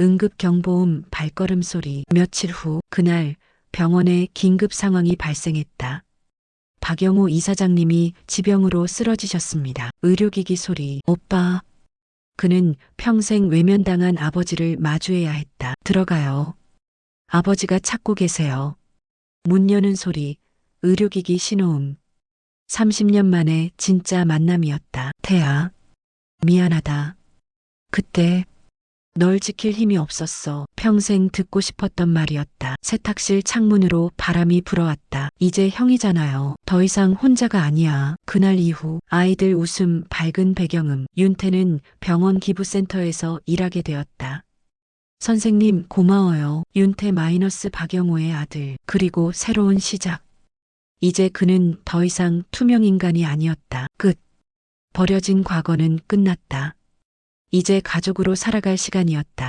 응급경보음 발걸음 소리. 며칠 후 그날 병원에 긴급 상황이 발생했다. 박영호 이사장님이 지병으로 쓰러지셨습니다. 의료기기 소리. 오빠. 그는 평생 외면당한 아버지를 마주해야 했다. 들어가요. 아버지가 찾고 계세요. 문 여는 소리. 의료기기 신호음. 30년 만에 진짜 만남이었다. 태아. 미안하다. 그때 널 지킬 힘이 없었어. 평생 듣고 싶었던 말이었다. 세탁실 창문으로 바람이 불어왔다. 이제 형이잖아요. 더 이상 혼자가 아니야. 그날 이후 아이들 웃음 밝은 배경음. 윤태는 병원 기부센터에서 일하게 되었다. 선생님 고마워요. 윤태 마이너스 박영호의 아들. 그리고 새로운 시작. 이제 그는 더 이상 투명 인간이 아니었다. 끝. 버려진 과거는 끝났다. 이제 가족으로 살아갈 시간이었다.